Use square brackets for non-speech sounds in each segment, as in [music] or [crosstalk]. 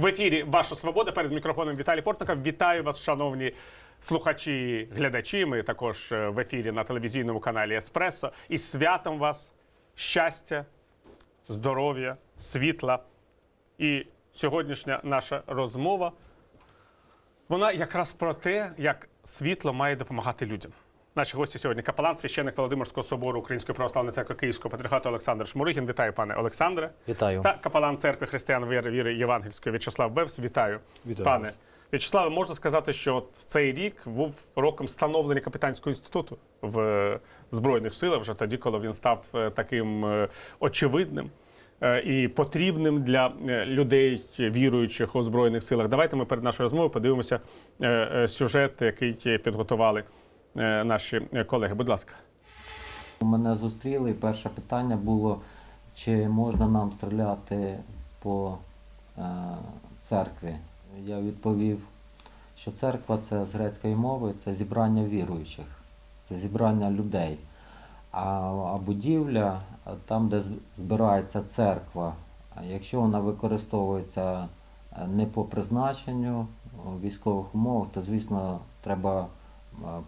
В ефірі Ваша Свобода перед мікрофоном Віталій Портников. Вітаю вас, шановні слухачі, глядачі. Ми також е, в ефірі на телевізійному каналі Еспресо. І святом вас щастя, здоров'я, світла. І сьогоднішня наша розмова вона якраз про те, як світло має допомагати людям. Наші гості сьогодні капелан, священник Володимирського собору Української православної церкви Київського патріархату Олександр Шмуригін. Вітаю, пане Олександре. Вітаю. Та капелан церкви християн віри, віри Євангельської В'ячеслав Бевс. Вітаю, Вітаю пане вас. В'ячеславе. Можна сказати, що от цей рік був роком становлення капітанського інституту в е, збройних силах, вже тоді, коли він став е, таким е, очевидним. І потрібним для людей, віруючих у збройних силах. Давайте ми перед нашою розмовою подивимося сюжет, який підготували наші е, колеги. Будь ласка. Мене зустріли, і перше питання було, чи можна нам стріляти по е, церкві. Я відповів, що церква це з грецької мови, це зібрання віруючих, це зібрання людей. А, будівля, там, де збирається церква, якщо вона використовується е, не по призначенню у військових умовах, то звісно треба е,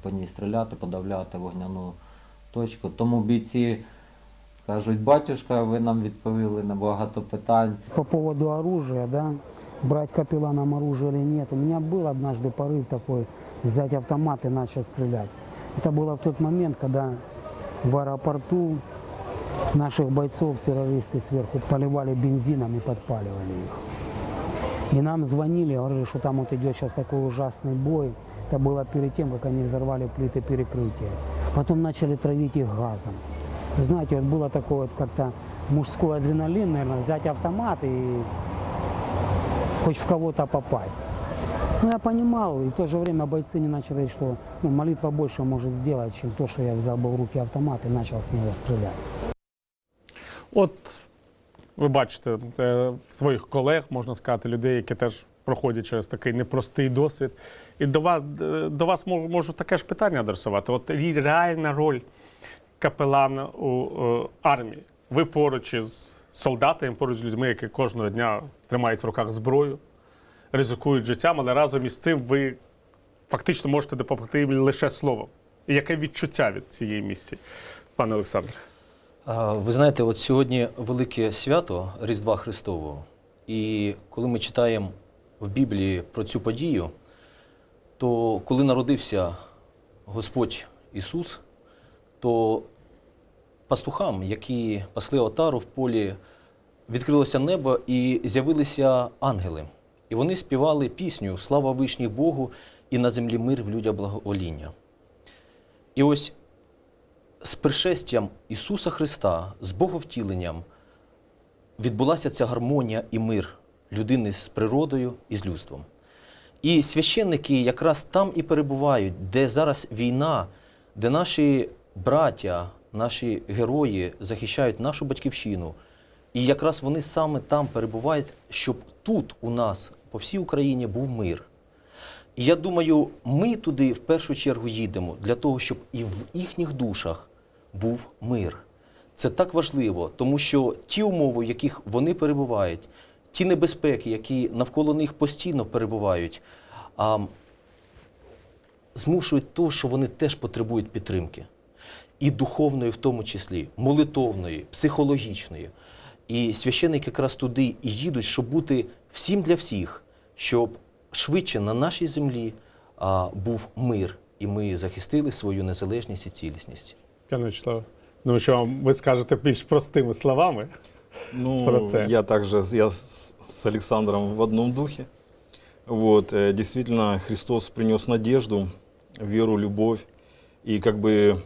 по ній стріляти, подавляти вогняну точку. Тому бійці кажуть, батюшка, ви нам відповіли на багато питань. По поводу оружия, да, брать капелланом оружие или нет. У меня был однажды порыв такой, взять автомат и начать стрелять. Это было в тот момент, когда в аэропорту наших бойцов террористы сверху поливали бензином и подпаливали их. И нам звонили, говорили, что там вот идет сейчас такой ужасный бой. Это было перед тем, как они взорвали плиты перекрытия. Потом начали травить их газом. Вы знаете, вот было такое вот как-то мужской адреналин, наверное, взять автомат и хоть в кого-то попасть. Ну, я понимал, и в то же время бойцы не начали говорить, что ну, молитва больше может сделать, чем то, что я взял бы в руки автомат и начал с него стрелять. От ви бачите е, своїх колег, можна сказати, людей, які теж проходять через такий непростий досвід. І до вас, е, до вас можу, таке ж питання адресувати. От реальна роль капелана у е, армії. Ви поруч із солдатами, поруч з людьми, які кожного дня тримають в руках зброю, ризикують життям, але разом із цим ви фактично можете допомогти їм лише словом. І яке відчуття від цієї місії, пане Олександре? Ви знаєте, от сьогодні велике свято Різдва Христового. І коли ми читаємо в Біблії про цю подію, то коли народився Господь Ісус, то пастухам, які пасли отару в полі, відкрилося небо і з'явилися ангели. І вони співали пісню Слава вишній Богу і на землі мир в людях благовоління. І ось з пришестям Ісуса Христа, з Боговтіленням, відбулася ця гармонія і мир людини з природою і з людством. І священники якраз там і перебувають, де зараз війна, де наші браття, наші герої захищають нашу батьківщину. І якраз вони саме там перебувають, щоб тут у нас, по всій Україні, був мир. І я думаю, ми туди в першу чергу їдемо для того, щоб і в їхніх душах був мир. Це так важливо, тому що ті умови, в яких вони перебувають, ті небезпеки, які навколо них постійно перебувають, а, змушують то, що вони теж потребують підтримки. І духовної, в тому числі, молитовної, психологічної. І священники якраз туди і їдуть, щоб бути всім для всіх, щоб швидше на нашій землі а, був мир, і ми захистили свою незалежність і цілісність. Пане Вячеславе, ну що ви скажете більш простими словами. Ну, Про це. я также, я с, с Александром в одном духе. Вот, э, действительно, Христос принес надежду, веру, любовь. И как бы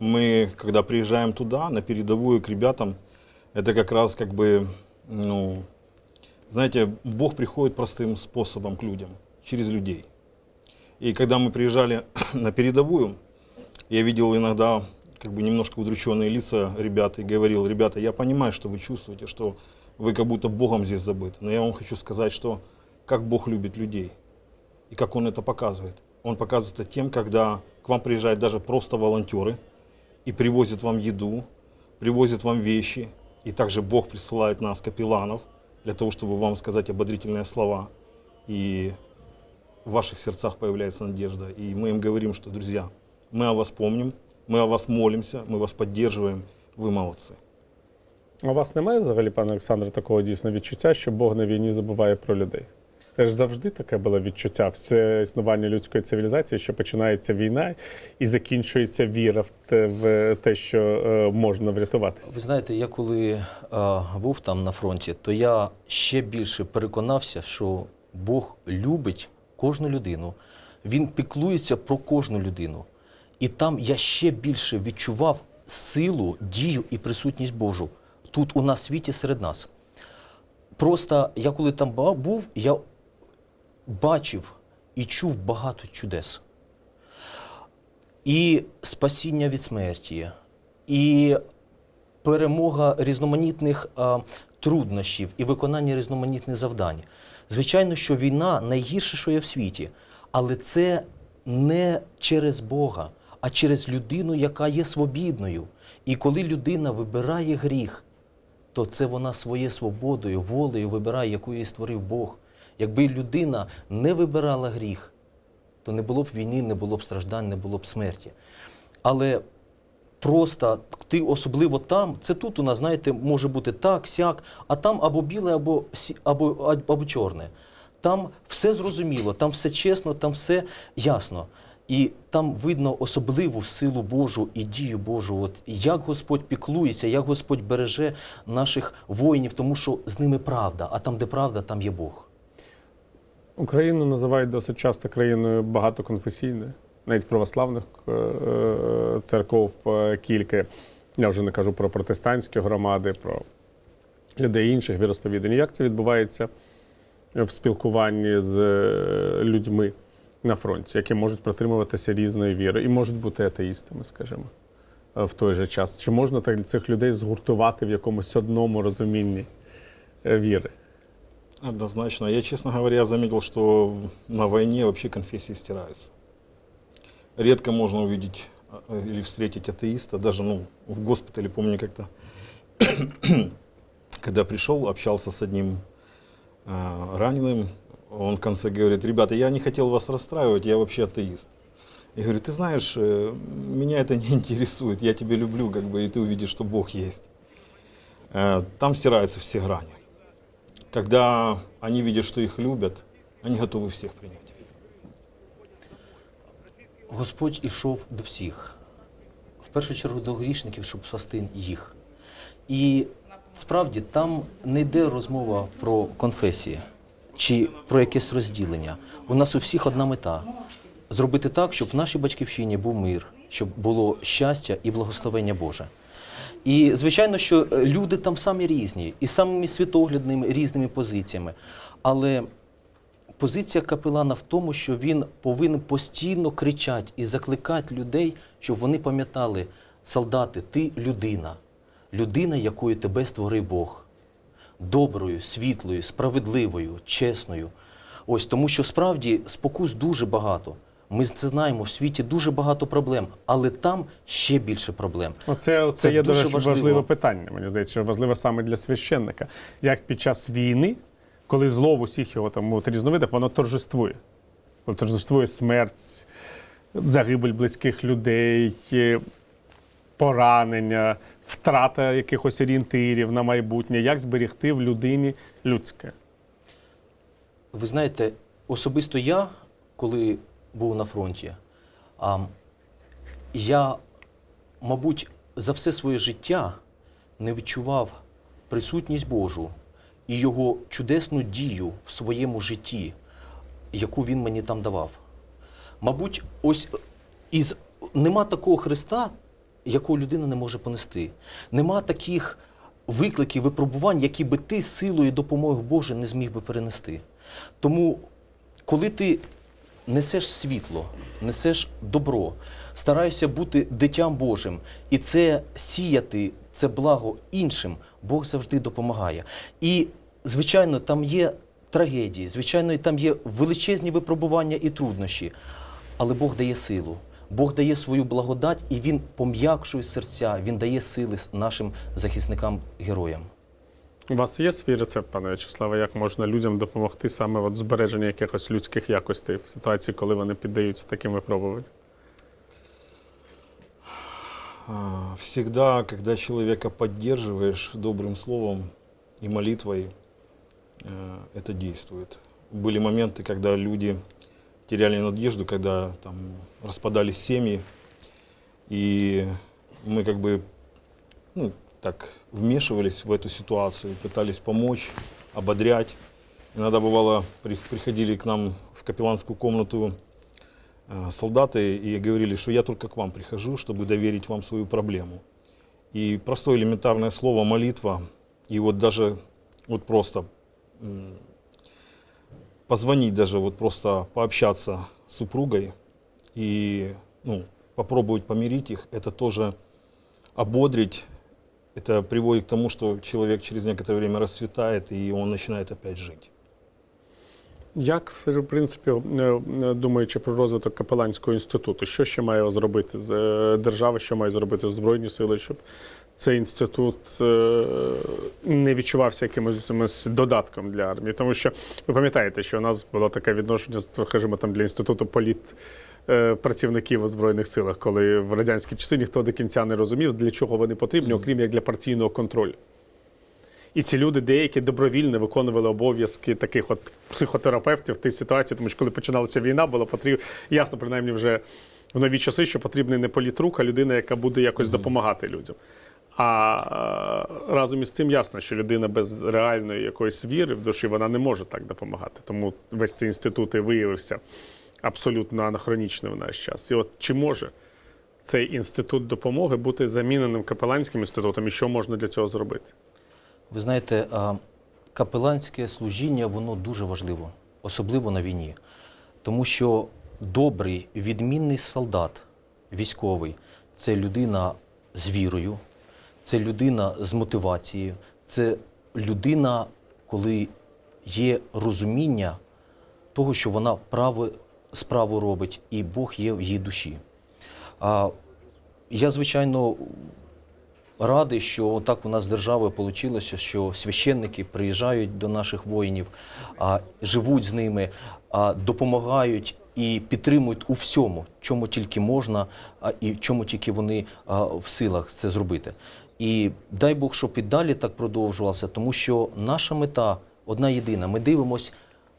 мы, когда приезжаем туда, на передовую к ребятам, это как раз как бы, ну, знаете, Бог приходит простым способом к людям, через людей. И когда мы приезжали [clears throat] на передовую, я видел иногда как бы немножко удрученные лица ребят и говорил, ребята, я понимаю, что вы чувствуете, что вы как будто Богом здесь забыты, но я вам хочу сказать, что как Бог любит людей и как Он это показывает. Он показывает это тем, когда к вам приезжают даже просто волонтеры и привозят вам еду, привозят вам вещи, и также Бог присылает нас, капелланов, для того, чтобы вам сказать ободрительные слова. И в ваших сердцах появляется надежда. И мы им говорим, что, друзья, мы о вас помним, мы о вас молимся, мы вас поддерживаем, вы молодцы. А у вас немає взагалі, пане Олександре, такого дійсно відчуття, що Бог на війні забуває про людей? Це ж завжди таке було відчуття все існування людської цивілізації, що починається війна і закінчується віра в те, в те що е, можна врятуватися. Ви знаєте, я коли е, був там на фронті, то я ще більше переконався, що Бог любить кожну людину. Він піклується про кожну людину. І там я ще більше відчував силу, дію і присутність Божу тут у нас в світі серед нас. Просто я коли там був, я бачив і чув багато чудес. І спасіння від смерті, і перемога різноманітних а, труднощів і виконання різноманітних завдань. Звичайно, що війна найгірше, що є в світі, але це не через Бога, а через людину, яка є свобідною. І коли людина вибирає гріх, то це вона своєю свободою, волею вибирає, яку її створив Бог. Якби людина не вибирала гріх, то не було б війни, не було б страждань, не було б смерті. Але просто ти особливо там, це тут у нас, знаєте, може бути так, сяк, а там або біле, або, або, або чорне. Там все зрозуміло, там все чесно, там все ясно. І там видно особливу силу Божу і дію Божу. От як Господь піклується, як Господь береже наших воїнів, тому що з ними правда, а там, де правда, там є Бог. Україну називають досить часто країною багатоконфесійною, навіть православних е, е, церков е, кілька. Я вже не кажу про протестантські громади, про людей інших віросповідань. Як це відбувається в спілкуванні з людьми на фронті, які можуть протримуватися різної віри і можуть бути атеїстами, скажімо, е, в той же час? Чи можна так цих людей згуртувати в якомусь одному розумінні е, віри? Однозначно. Я, честно говоря, заметил, что в- на войне вообще конфессии стираются. Редко можно увидеть а, или встретить атеиста, даже ну, в госпитале, помню как-то, [coughs] когда пришел, общался с одним а, раненым, он в конце говорит, ребята, я не хотел вас расстраивать, я вообще атеист. Я говорю, ты знаешь, э, меня это не [laughs] интересует, я тебя люблю, как бы, и ты увидишь, что Бог есть. Э, Там стираются все грани. Когда они видят, что их любят, они готовы всех принять. Господь ішов до всіх, в першу чергу до грішників, щоб спасти їх. І справді там не йде розмова про конфесії чи про якесь розділення. У нас у всіх одна мета зробити так, щоб в нашій батьківщині був мир, щоб було щастя і благословення Боже. І звичайно, що е, люди там самі різні, і самими світоглядними різними позиціями. Але позиція капелана в тому, що він повинен постійно кричати і закликати людей, щоб вони пам'ятали, солдати, ти людина, людина, якою тебе створив Бог. Доброю, світлою, справедливою, чесною. Ось тому, що справді спокус дуже багато. Ми це знаємо, в світі дуже багато проблем, але там ще більше проблем. Оце, це, Це є, дуже речі, важливо. важливе питання. Мені здається, що важливе саме для священника. Як під час війни, коли зло в усіх його там от, різновидах, воно торжествує. Воно торжествує смерть, загибель близьких людей, поранення, втрата якихось орієнтирів на майбутнє. Як зберігти в людині людське? Ви знаєте, особисто я, коли був на фронті, я, мабуть, за все своє життя не відчував присутність Божу і його чудесну дію в своєму житті, яку він мені там давав. Мабуть, ось із нема такого Христа, якого людина не може понести. Нема таких викликів, випробувань, які би ти силою і допомогою Божої не зміг би перенести. Тому, коли ти несеш світло, несеш добро, стараєшся бути дитям Божим, і це сіяти, це благо іншим, Бог завжди допомагає. І, звичайно, там є трагедії, звичайно, там є величезні випробування і труднощі, але Бог дає силу. Бог дає свою благодать і Він пом'якшує серця, Він дає сили нашим захисникам-героям. У вас є свій рецепт, пане В'ячеславе, як можна людям допомогти саме от збереженню якихось людських якостей в ситуації, коли вони піддаються таким випробуванням? А, Всегда, когда человека поддерживаешь добрым словом и молитвой, э, это действует. Были моменты, когда люди теряли надежду, когда там распадались семьи, и мы как бы ну, так вмешивались в эту ситуацию, пытались помочь, ободрять. Иногда бывало, при- приходили к нам в капелланскую комнату э, солдаты и говорили, что я только к вам прихожу, чтобы доверить вам свою проблему. И простое элементарное слово молитва, и вот даже вот просто позвонить даже, вот просто пообщаться с супругой и ну, попробовать помирить их, это тоже ободрить, это приводит к тому, что человек через некоторое время расцветает, и он начинает опять жить. Як, в принципі, е, е, думаючи про розвиток капеланського інституту, що ще має зробити е, держава, що має зробити Збройні сили, щоб цей інститут е, не відчувався якимось додатком для армії? Тому що ви пам'ятаєте, що у нас було таке відношення, скажімо, там для інституту політ. е, Працівників у збройних силах, коли в радянські часи ніхто до кінця не розумів, для чого вони потрібні, окрім як для партійного контролю. І ці люди деякі добровільно виконували обов'язки таких от психотерапевтів в тій ситуації, тому що коли починалася війна, було потрібно ясно, принаймні вже в нові часи, що потрібний не політрук, а людина, яка буде якось допомагати людям. А е, разом із цим ясно, що людина без реальної якоїсь віри в душі вона не може так допомагати. Тому весь цей інститут і виявився абсолютно анахронічним в наш час. І от чи може цей інститут допомоги бути заміненим капеланським інститутом, і що можна для цього зробити? Ви знаєте, капеланське служіння воно дуже важливо, особливо на війні. Тому що добрий, відмінний солдат, військовий це людина з вірою, це людина з мотивацією, це людина, коли є розуміння того, що вона право, справу робить, і Бог є в її душі. А, я, звичайно, радий, що так у нас з державою вийшло, що священники приїжджають до наших воїнів, а, живуть з ними, а, допомагають і підтримують у всьому, чому тільки можна, і чому тільки вони в силах це зробити. І дай Бог, щоб і далі так продовжувалося, тому що наша мета одна єдина. Ми дивимось,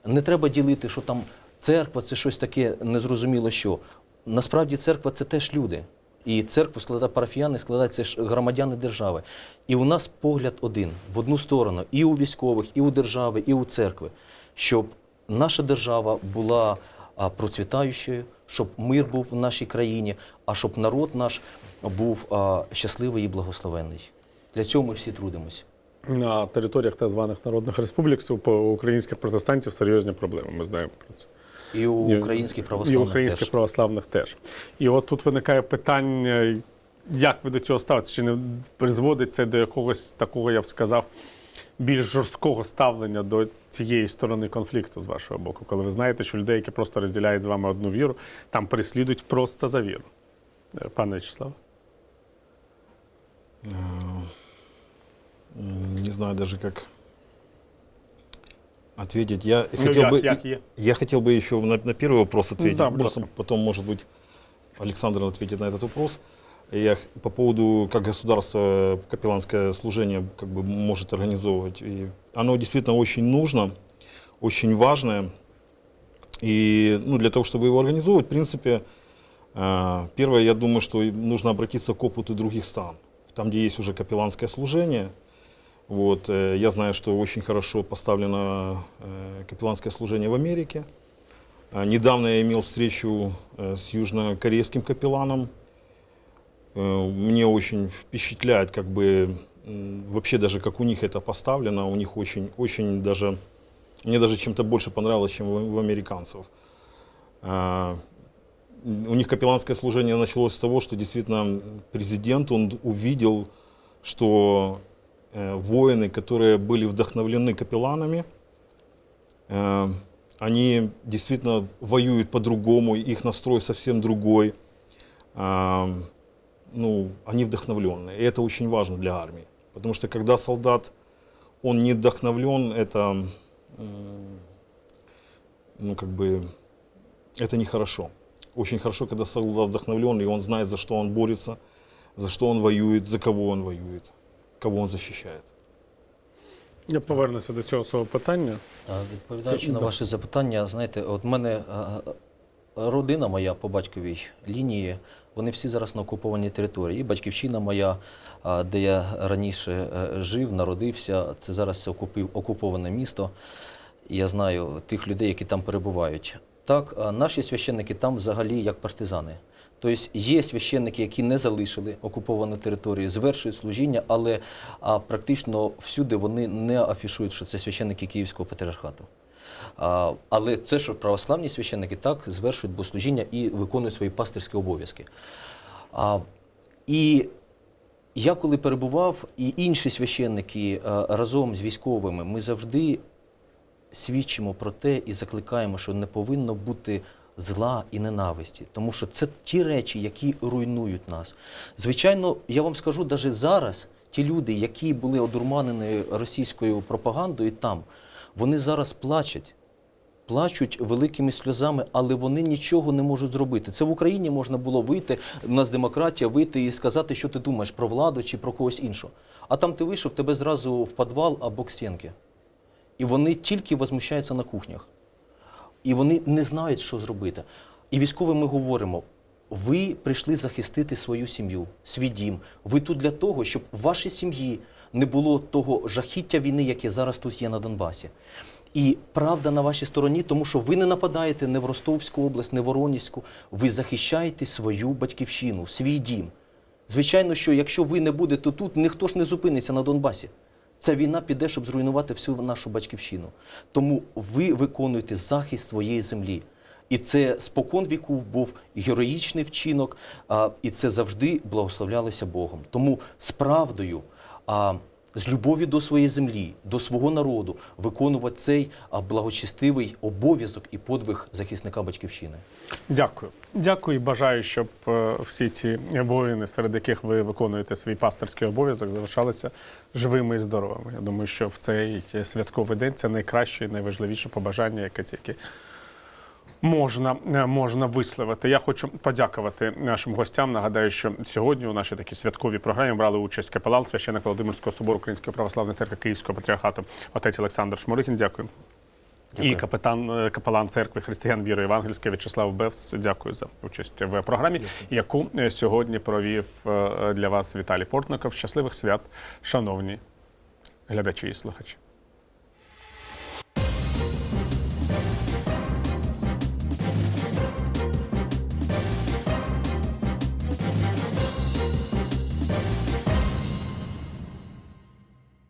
не треба ділити, що там церква це щось таке незрозуміло що. Насправді церква це теж люди. І церкву складають парафіяни, ж громадяни держави. І у нас погляд один в одну сторону, і у військових, і у держави, і у церкви, щоб наша держава була процвітаючою, щоб мир був в нашій країні, а щоб народ наш був щасливий і благословенний. Для цього ми всі трудимося. На територіях так званих народних республік у українських протестантів серйозні проблеми. Ми знаємо про це. І у українських І православних українських теж. православних теж. І от тут виникає питання, як ви до цього ставитесь? Чи не призводить це до якогось такого, я б сказав, більш жорсткого ставлення до цієї сторони конфлікту з вашого боку, коли ви знаєте, що людей, які просто розділяють з вами одну віру, там переслідують просто за віру. Е, Пане Вячеславе? М, Не знаю даже как ответить. Я Ну, хотел як, бы, як є? я хотел бы еще на, на первый вопрос ответить. да, будь Просто ласка. потом, может быть, Александр ответит на этот вопрос. Я по поводу, как государство капелланское служение как бы может организовывать. И оно действительно очень нужно, очень важное. И ну, для того, чтобы его организовывать, в принципе, э, первое, я думаю, что нужно обратиться к опыту других стран. Там, где есть уже капелланское служение, вот, э, я знаю, что очень хорошо поставлено э, капелланское служение в Америке. Недавно я имел встречу э, с южнокорейским капелланом. Э, Мне очень впечатляет, как бы, вообще даже как у них это поставлено. У них очень, очень даже, мне даже чем-то больше понравилось, чем у американцев. А, у них капелланское служение началось с того, что действительно президент, он увидел, что э, воины, которые были вдохновлены капелланами, э, они действительно воюют по-другому, их настрой совсем другой. А, ну, они вдохновленные. И это очень важно для армии. Потому что когда солдат, он не вдохновлен, это, м, ну, как бы, это нехорошо. Очень хорошо, когда солдат вдохновлен, и он знает, за что он борется, за что он воюет, за кого он воюет, кого он защищает. Я повернуся до цього свого питання. А, Відповідаючи на Да. ваше запитання, знаєте, от в мене а, родина моя по батьковій лінії, вони всі зараз на окупованій території. І батьківщина моя, де я раніше е, жив, народився, це зараз окупив- окуповане місто. Я знаю тих людей, які там перебувають. Так, наші священники там взагалі як партизани. Тобто є священники, які не залишили окуповану територію, звершують служіння, але практично всюди вони не афішують, що це священники Київського патріархату. А, але це, що православні священники так звершують богослужіння і виконують свої пастирські обов'язки. А, і я коли перебував, і інші священники а, разом з військовими, ми завжди свідчимо про те і закликаємо, що не повинно бути зла і ненависті, тому що це ті речі, які руйнують нас. Звичайно, я вам скажу, навіть зараз ті люди, які були одурманені російською пропагандою там, вони зараз плачуть. Плачуть великими сльозами, але вони нічого не можуть зробити. Це в Україні можна було вийти, у нас демократія, вийти і сказати, що ти думаєш про владу чи про когось іншого. А там ти вийшов, тебе зразу в підвал або к стінки. І вони тільки возмущаються на кухнях. І вони не знають, що зробити. І військовим ми говоримо: ви прийшли захистити свою сім'ю, свій дім. Ви тут для того, щоб в вашій сім'ї не було того жахіття війни, яке зараз тут є на Донбасі. І правда на вашій стороні, тому що ви не нападаєте не в Ростовську область, не в Воронізьку. Ви захищаєте свою батьківщину, свій дім. Звичайно, що якщо ви не будете тут, ніхто ж не зупиниться на Донбасі. Ця війна піде, щоб зруйнувати всю нашу батьківщину. Тому ви виконуєте захист своєї землі. І це спокон віків був героїчний вчинок, і це завжди благословлялося Богом. Тому з правдою, з любов'ю до своєї землі, до свого народу виконувати цей благочестивий обов'язок і подвиг захисника батьківщини. Дякую. Дякую і бажаю, щоб е, всі ці воїни, серед яких ви виконуєте свій пастирський обов'язок, залишалися живими і здоровими. Я думаю, що в цей святковий день це найкраще і найважливіше побажання, яке тільки можна, е, можна висловити. Я хочу подякувати нашим гостям. Нагадаю, що сьогодні у нашій такій святковій програмі брали участь капелан священник Володимирського собору Української православної церкви Київського патріархату отець Олександр Шморихін. Дякую. Дякую. І капітан е, капелан церкви християн віри Євангельської В'ячеслав Бевс. Дякую за участь в програмі, яку е, сьогодні провів для вас Віталій Портников. Щасливих свят, шановні глядачі і слухачі.